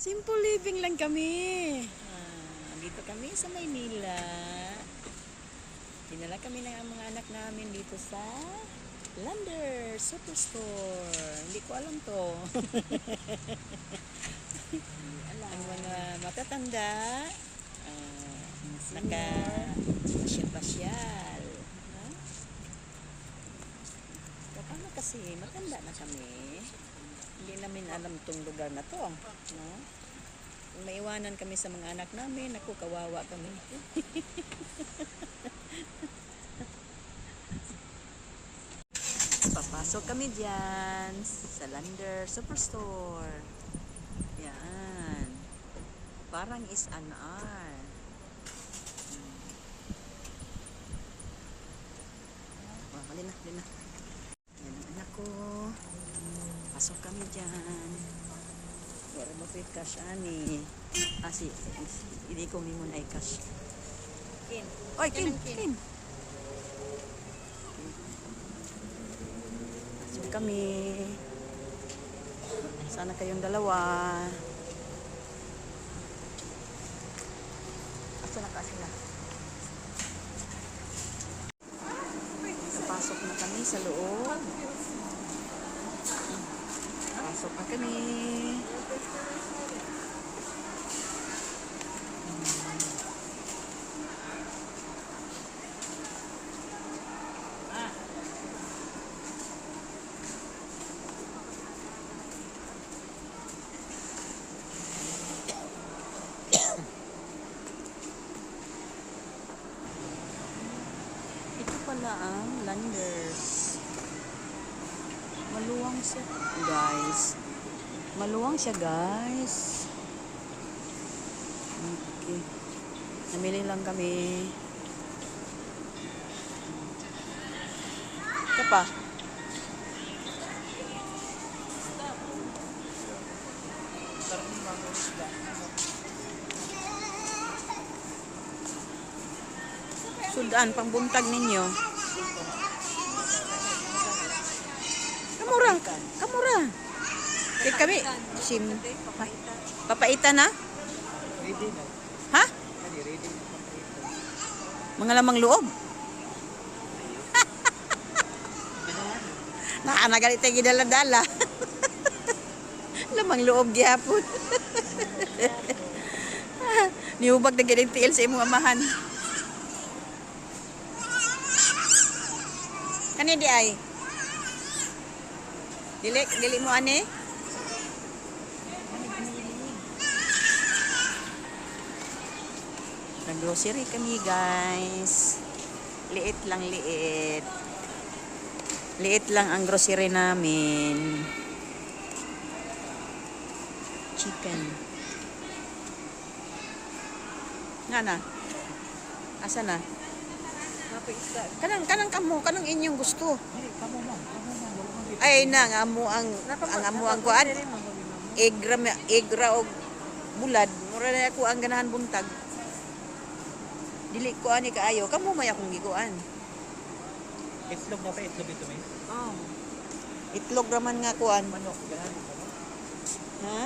Simple living lang kami. Ah, dito kami sa Maynila. Dinala kami ng mga anak namin dito sa Lander Superstore. Hindi ko alam to. Ang mga matatanda, ah, naka pasyal-pasyal. So, paano kasi, matanda na kami. Hindi namin alam tong lugar na to. No? Maiwanan kami sa mga anak namin, ako kawawa kami. Papasok kami dyan sa Lander Superstore. Yan. Parang is an R. Oh, halin na, halin na. Yan ang anak ko. Pasok kami dyan. Wala mo fit cash ani. Ah, si, hindi ko mo na cash. Kin. Oy, Kim. Kim. Pasok kami. Sana kayong dalawa. Asa na ka sila? Napasok na kami sa loob. Pasok na kami. Pala ang Landers. Maluwang siya, guys. Maluwang siya, guys. Okay. Namili lang kami. Ito pa. Sudan, pangbuntag ninyo. Kamura. Kaya kami, sim, papaita na? Ready na. Ha? Na. Mga lamang loob. Nakanagalit tayo gidala-dala. lamang loob gihapon. Niubag na ganit tiil sa imong amahan. Kani di ay? Dili, dili mo ani? Nag-grocery kami guys. Liit lang liit. Liit lang ang grocery namin. Chicken. Nga na. Asa na? Kanang kanang kamo, kanang inyong gusto. Ay na nga amo ang ang amo ang kuan. Egra egra og bulad. Mura na ako ang ganahan buntag. Dili ko ani kaayo. Kamo may akong gikuan. Itlog na pa, itlog ito may. Oh. Itlog raman nga kuan. Manok, ganahan mo. Ha?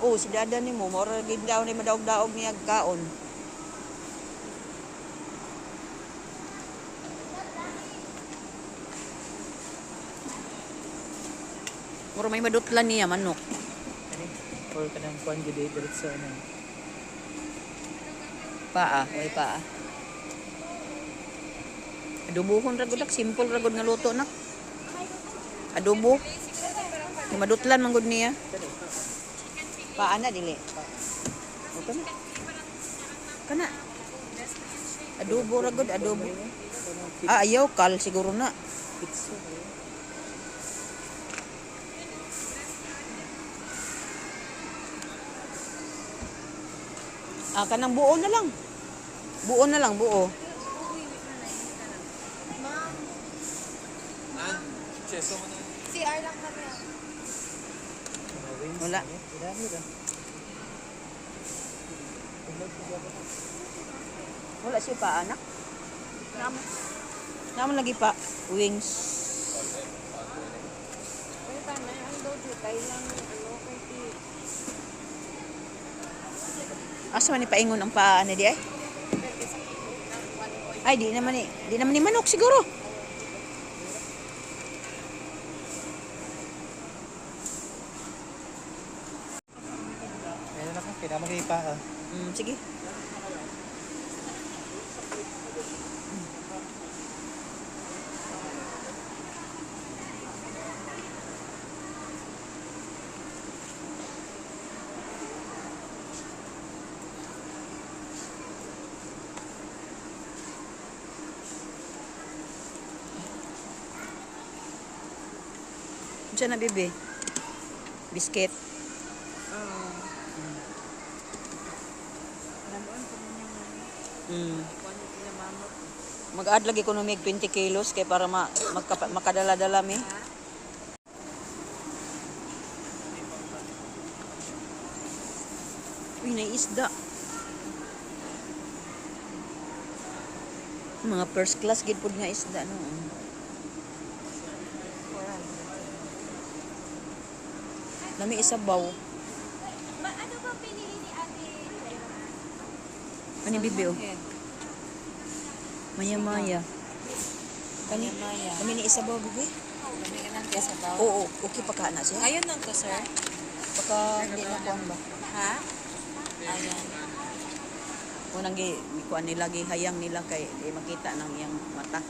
Oh, si dada ni mo, mora gid daw ni madaog-daog niya kaon. Mura may madutlan niya manok. Kani, or kanang kuan gid diretso ano. Paa, way paa. Adobohon ra gud ak, simple ra gud nga luto nak. Adobo. Madutlan man gud niya. Paa na dili. O kana. Kana. Adobo ra gud, adobo. Ah, ayaw kal siguro na. Pizza. Ah, kanang buo na lang. Buo na lang, buo. Ma'am, Cheso mo na. CR lang kami. Wala. Wala siya pa, anak. Naman. Naman lagi pa. Wings. Pero tama, ang dojo, kailang ano, Asa man ni paingon ang paa ni di ay? Ay, di naman ni, di naman ni manok siguro. Meron ako, kinamagay pa ah. Mm, sige. Diyan na, bebe. Biscuit. Mm. Mag-add lagi ko numig 20 kilos kay para ma makadala-dala mi. Uy, na isda. Mga first class gid pud nga isda no. Nami isabaw. Ma, ano ba pinili ni ate? Ani bibiyo? Maya maya. Kani Maya. kami ni isabaw bibi? Kami ka nang kesa ba? Oo, okay pa ka na siya. Ayun lang to, sir. Baka hindi na kuan ba? Ha? Ayan. Unang gi kuan nila gi hayang nila kay di makita nang iyang mata.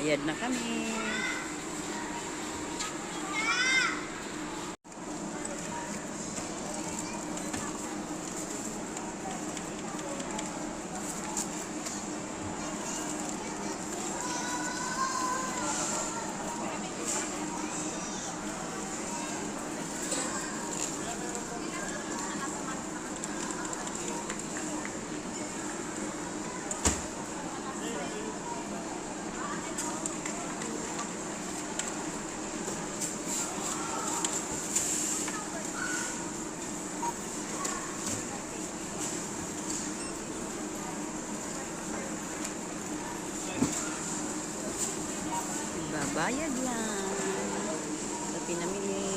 Nagbayad na kami. Babayad lang. Sa pinamili.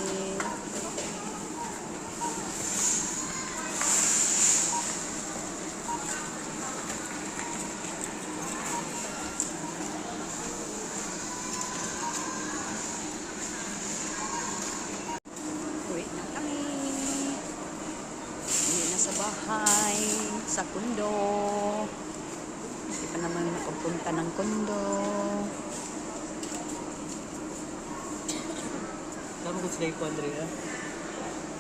Uwi na kami. Uwi na sa bahay. Sa kundo. Hindi pa naman nakapunta ng kundo. Tama ko sila yung Andrea.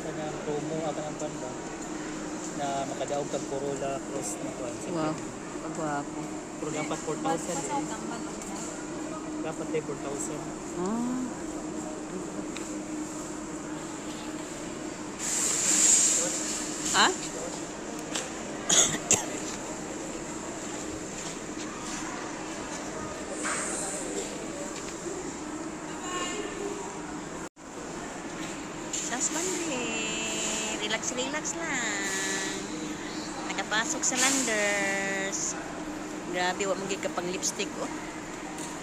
Kanang promo ako ng panda na makadaog kang Corolla Cross na kuan. Wow. Pagwapo. Pero dapat 4,000 eh. Dapat eh 4,000. Ah. Ah? Sas Bandre. Relax, relax lang. Nakapasok sa Landers. Grabe, wa mong ka pang lipstick, oh.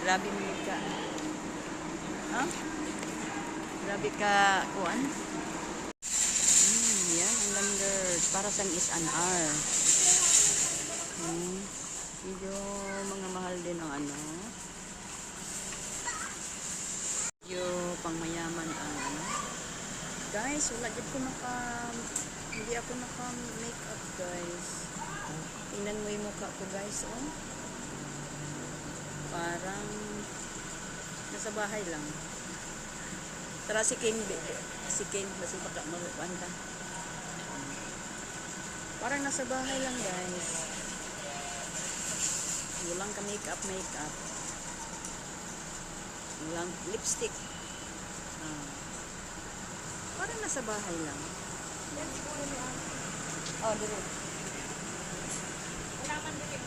Grabe mo ka. Ha? Grabe ka, kuan. Hmm, yan, ang Landers. Para sang is an R. Hmm. Medyo mga mahal din ang ano. Medyo pang mayaman ang ano. Guys, wala din ko naka... Hindi ako naka-makeup, guys. Tingnan mo yung mukha ko, guys, oh. Parang nasa bahay lang. Tara si Ken, si Ken, kasi baka malukuan ka. Parang nasa bahay lang, guys. Walang ka makeup, makeup. Walang lipstick. Ah. Parang nasa bahay lang. Oh, dire. Wala man din.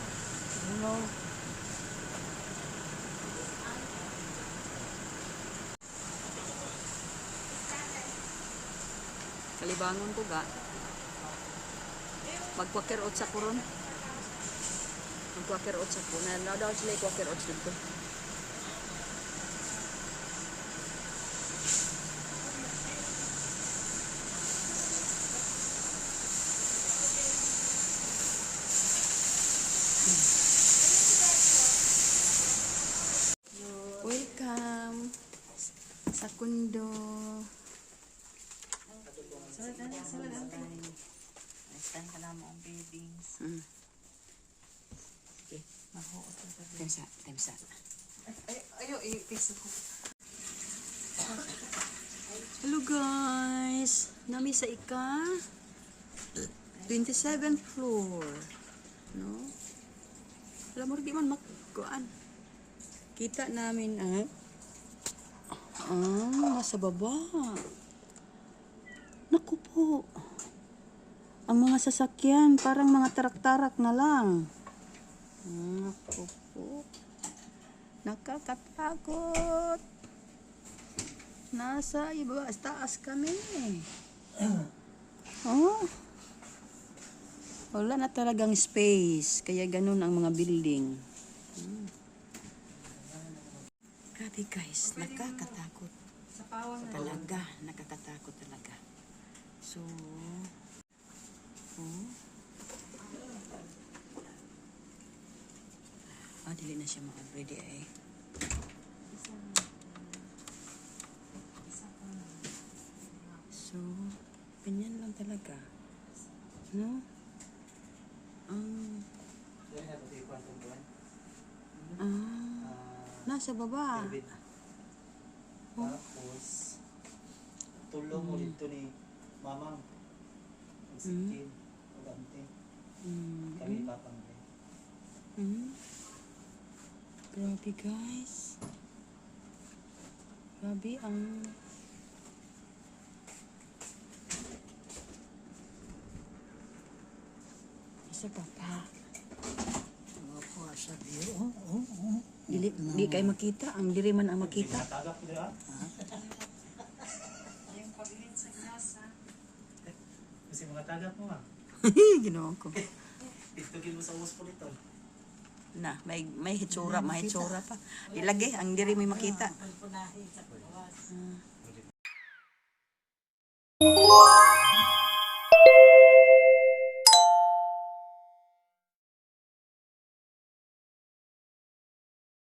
No. Kalibangon ko ga. Magkwakir out sa kuron. Magkwakir out sa kuron. Na daw sila kwakir out dito. Welcome sa kundo. Sulod na, sulod na. Stand ka na mo ang buildings. Mm. Mahuot ang tabi. Temsa, temsa. Ay, ayo, i-fix ko. Hello guys! Nami sa ika 27th floor. No? Alam mo, di man magkuan. Kita namin ah. Ah, nasa baba. Naku po. Ang mga sasakyan, parang mga tarak-tarak na lang. Naku po. Nakakatakot. Nasa iba, taas kami. Oh. Wala na talagang space. Kaya ganun ang mga building. Hmm. Grabe guys, nakakatakot. Sa pawang. Talaga, nakakatakot talaga. So, oh. Ah, dili na siya ma-ready eh. So, ganyan lang talaga. No? Ang, Yan na, pati yung kwantong buwan. ah, Ah, nasa baba. David. Tapos, tulong mo dito ni Mamang. Ang sikin. Ugante. Mm. Kami papang. Mm. Grabe guys. Grabe ang... Isa pa pa. Dili, di kayo makita. Ang diri man ang makita. Kasi mga tagap mo ah. Ginawa ko. Itugin mo sa hospital. Na, may may hitsura, may hitsura pa. Ilagay, ang diri may makita. Pagpunahin sa kawas. Ah.